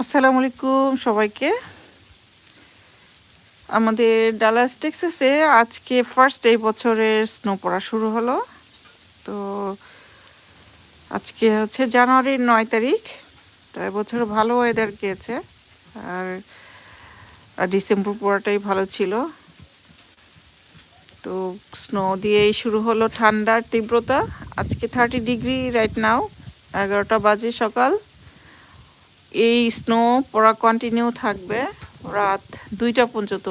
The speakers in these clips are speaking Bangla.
আসসালামু আলাইকুম সবাইকে। আমাদের ডালাস, টেক্সাসে আজকে ফার্স্ট এই বছরের স্নো পড়া শুরু হলো। তো আজকে হচ্ছে জানুয়ারির নয় তারিখ, তো এবছর ভালো ওয়েদার গিয়েছে। আর ডিসেম্বর পড়াটাই ভালো ছিল। তো স্নো দিয়েই শুরু হলো ঠান্ডার তীব্রতা। আজকে থার্টি ডিগ্রি রাইট নাও এগারোটা বাজে সকাল। এই স্নো পড়া কন্টিনিউ থাকবে। রাত দুইটা পর্যন্ত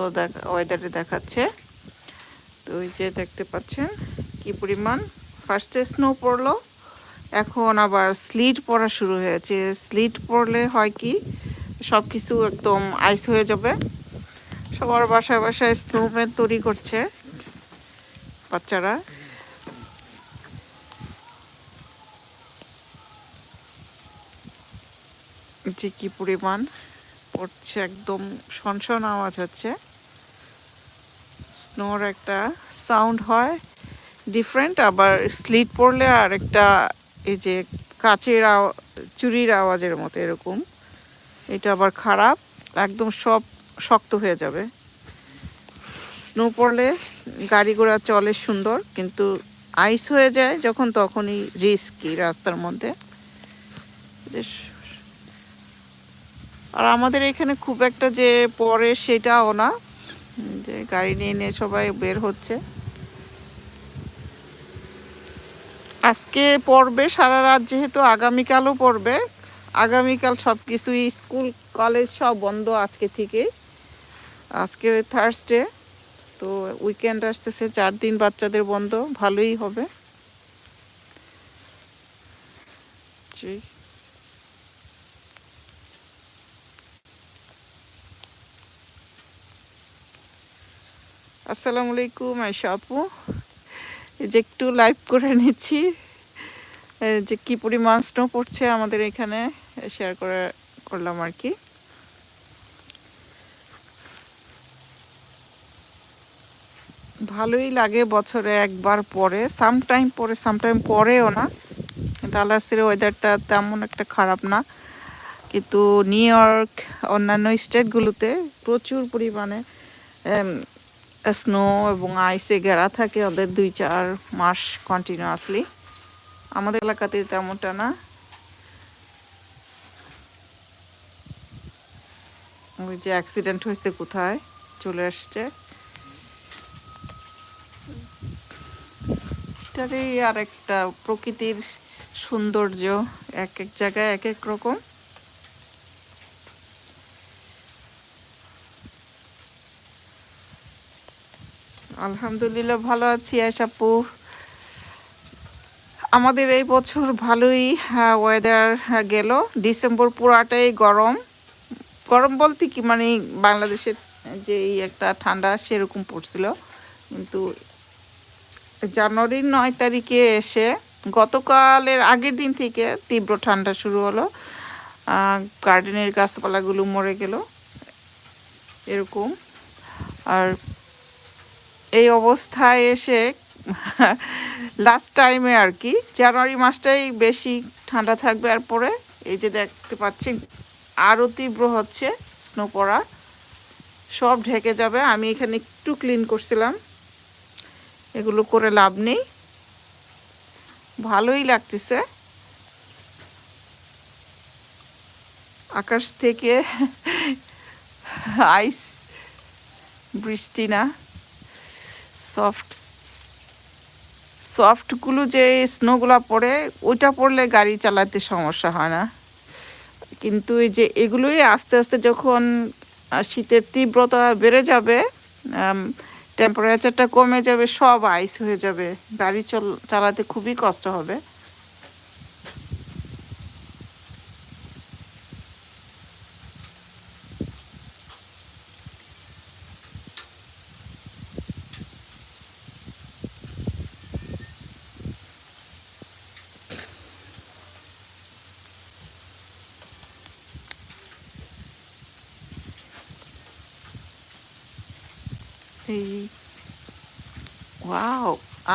ওয়েদারে দেখাচ্ছে। তো ওই যে দেখতে পাচ্ছেন কি পরিমাণ। ফার্স্টে স্নো পড়ল, এখন আবার স্লিট পড়া শুরু হয়েছে। স্লিট পড়লে হয় কি সব কিছু একদম আইস হয়ে যাবে। সবার বাসায় বাসায় স্নোম্যান তৈরি করছে বাচ্চারা। যে কি পরিমাণ পড়ছে, একদম শনশন আওয়াজ হচ্ছে। স্নোর একটা সাউন্ড হয় ডিফারেন্ট আবার স্লিট পড়লে আর একটা এই যে কাচের চুরির আওয়াজের মতো এরকম। এটা আবার খারাপ, একদম সব শক্ত হয়ে যাবে। স্নো পড়লে গাড়ি ঘোড়া চলে সুন্দর, কিন্তু আইস হয়ে যায় যখন তখনই রিস্কি রাস্তার মধ্যে। আর আমাদের এখানে খুব একটা যে পরে সেটাও না। যে গাড়ি নিয়ে নিয়ে সবাই বের হচ্ছে। আজকে পড়বে সারা রাত, যেহেতু আগামীকালও পড়বে। আগামীকাল সব কিছুই স্কুল, কলেজ সব বন্ধ আজকে থেকে আজকে থার্সডে তো উইকেন্ড আসতেছে, চার দিন বাচ্চাদের বন্ধ, ভালোই হবে। আসসালামু আলাইকুম আয়সা আপু। এই যে একটু লাইভ করে নিচ্ছি। যে কি পরিমাণ স্নো পড়ছে আমাদের এখানে শেয়ার করে, করলাম আর কি। ভালোই লাগে বছরে একবার পরে সামটাইম পরে সামটাইম পরেও না। ডালাসের ওয়েদারটা তেমন একটা খারাপ না। কিন্তু নিউ ইয়র্ক অন্যান্য স্টেটগুলোতে প্রচুর পরিমাণে স্নো এবং আইসে ঘেরা থাকে ওদের দুই চার মাস কন্টিনিউয়াসলি আমাদের এলাকাতে তেমনটা না। ওই যে অ্যাক্সিডেন্ট হয়েছে কোথায়? চলে আসছে। এটারই আর একটা প্রকৃতির সৌন্দর্য, এক এক জায়গায় এক এক রকম। আলহামদুলিল্লাহ ভালো আছি, আশাপু। আমাদের এই বছর ভালোই ওয়েদার গেল। ডিসেম্বর পুরাটাই গরম। গরম বলতে কি মানে বাংলাদেশের যে একটা ঠান্ডা সেরকম পড়ছিল। কিন্তু জানুয়ারির নয় তারিখে এসে গতকালের আগের দিন থেকে তীব্র ঠান্ডা শুরু হলো। গার্ডেনের গাছপালাগুলো মরে গেল। এরকম। আর এই অবস্থায় এসে লাস্ট টাইমে আর কি জানুয়ারি মাসটাই বেশি ঠান্ডা থাকবে আর পরে এই যে দেখতে পাচ্ছি আরও তীব্র হচ্ছে স্নো পড়া, সব ঢেকে যাবে, আমি এখানে একটু ক্লিন করছিলাম, এগুলো করে লাভ নেই, ভালোই লাগতেছে। আকাশ থেকে আইস বৃষ্টি না। সফট সফটগুলো যে স্নোগুলো পড়ে, ওইটা পড়লে গাড়ি চালাতে সমস্যা হয় না। কিন্তু এই যে এগুলোই আস্তে আস্তে যখন শীতের তীব্রতা বেড়ে যাবে টেম্পারেচারটা কমে যাবে, সব আইস হয়ে যাবে। গাড়ি চল, চালাতে খুবই কষ্ট হবে।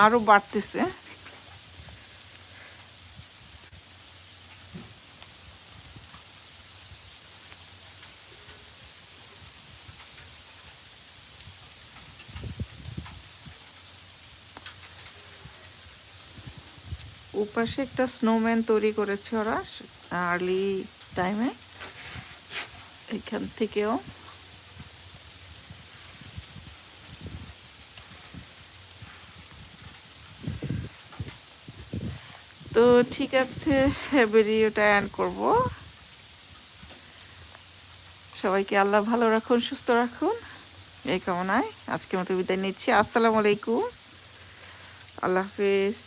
আরও বাড়তেছে। ওপাশে একটা স্নোম্যান তৈরি করেছে ওরা আর্লি টাইমে এখান থেকেও। তো ঠিক আছে ভিডিওটা অ্যান্ড করব। সবাইকে আল্লাহ ভালো রাখুন, সুস্থ রাখুন। এই কামনায় আজকে মতো বিদায় নিচ্ছি। আসসালামু আলাইকুম। আল্লাহ হাফিজ।